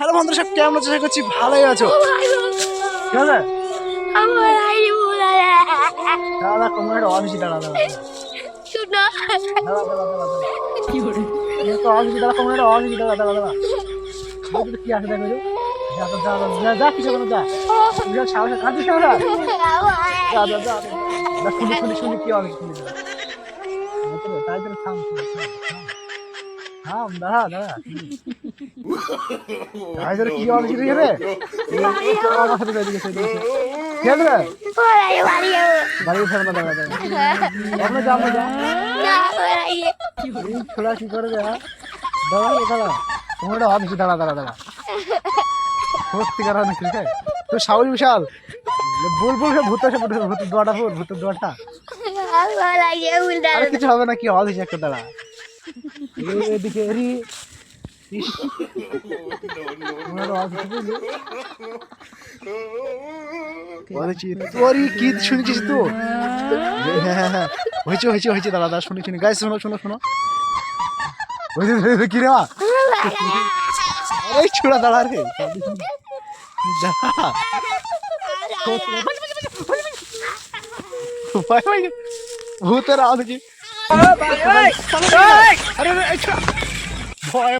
Hello বন্ধুরা সব কেমন আছো? আশা করছি ভালোই আছো। ঠিক দাদা কোনো একটা অফিসে দাঁড়া দাঁড়া। কি হবে তাই জন্য দাঁড়া দাঁড়া কি কি রে আমার সাথে বেরিয়ে গেছে কি হবে রে? ওরাই বাড়ি বাড়ি উঠে না দাঁড়া দাঁড়া দাঁড়া। দাঁড়া ঠিক তো সাউল বিশাল। বল বল ভূত দোয়াটা ভূতের দোয়াটা কিছু হবে না, কি অফিসে একটা দাঁড়া। এদিকে এরি। কি শুনেছিস তো হ্যাঁ হ্যাঁ হ্যাঁ হয়েছে হয়েছে হয়েছে দাদা দাদা শুনি শুনি। গাইস শোনো শোনো শোনো। কি রে মা? আরে ছোড়া দাঁড়া রে। ভূতের আওয়াজ আরে। ভয়